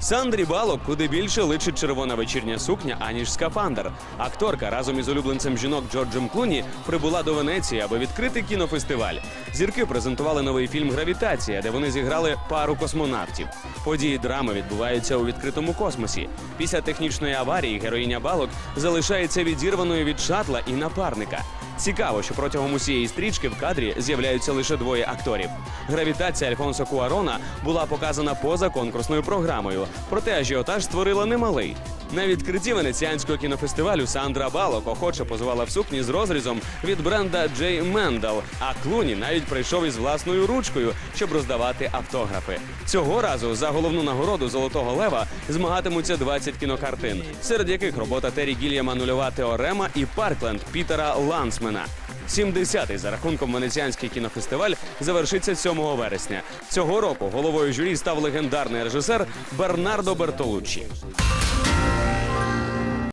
Сандрі Балок куди більше личить червона вечірня сукня, аніж скафандр. Акторка разом із улюбленцем жінок Джорджем Клуні прибула до Венеції, аби відкрити кінофестиваль. Зірки презентували новий фільм Гравітація, де вони зіграли пару космонавтів. Події драми відбуваються у відкритому космосі. Після технічної аварії героїня Балок залишається відірваною від шатла і напарника. Цікаво, що протягом усієї стрічки в кадрі з'являються лише двоє акторів. Гравітація Альфонсо Куарона була показана поза конкурсною програмою, проте ажіотаж створила немалий. На відкритті венеціанського кінофестивалю Сандра Балок охоче позувала в сукні з розрізом від бренда Джей Мендал, а Клуні навіть прийшов із власною ручкою, щоб роздавати автографи. Цього разу за головну нагороду Золотого Лева змагатимуться 20 кінокартин, серед яких робота Террі Гільяма Нульова теорема і Паркленд Пітера Лансмена. 70-й за рахунком венеціанський кінофестиваль завершиться 7 вересня. Цього року головою журі став легендарний режисер Бернардо Бертолуччі.